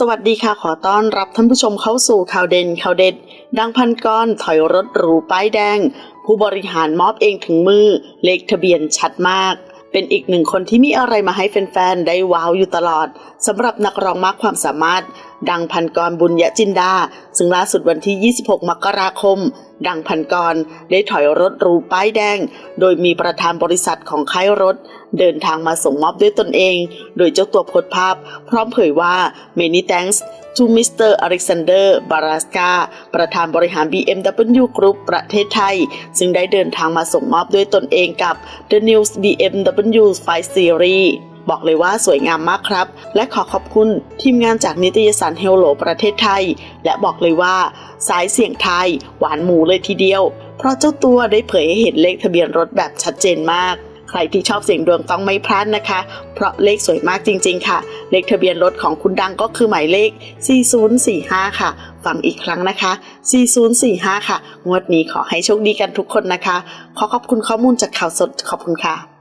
สวัสดีค่ะขอต้อนรับท่านผู้ชมเข้าสู่ข่าวเด่นข่าวเด็ด ดังพันกรถอยรถหรูป้ายแดง ผู้บริหารมอบเองถึงมือ เลขทะเบียนชัดมาก เป็นอีกหนึ่งคนที่มีอะไรมาให้แฟนๆ ได้ว้าวอยู่ตลอดสำหรับนักร้องมากความสามารถ ดังพันกรบุญยจินดา ซึ่งล่าสุดวันที่ 26 มกราคม ดังพันกรได้ถอยรถรูป้ายแดง โดยมีประธานบริษัทของค่ายรถ เดินทางมาส่งมอบด้วยตนเอง โดยเจ้าตัวโพสต์ภาพ พร้อมเผยว่า many thanks to Mr. Alexander Baraska ประธานบริหาร BMW Group ประเทศไทย ซึ่งได้เดินทางมาส่งมอบด้วยตนเองกับ The New BMW 5 Series บอกเลยว่าสวยงามมากครับ และขอขอบคุณทีมงานจากนิตยสาร Hello ประเทศไทย และบอกเลยว่า สายเสียงไทย หวานหมูเลยทีเดียว เพราะเจ้าตัวได้เผยให้เห็นเลขทะเบียนรถแบบชัดเจนมากใครที่ชอบเสียงดวงต้องไม่พลาดนะคะ เพราะเลขสวยมากจริงๆค่ะ เลขทะเบียนรถของคุณดังก็คือหมายเลข 4045 ค่ะ ฟังอีกครั้งนะคะ 4045 ค่ะ งวดนี้ขอให้โชคดีกันทุกคนนะคะ ขอขอบคุณข้อมูลจากข่าวสดขอบคุณค่ะ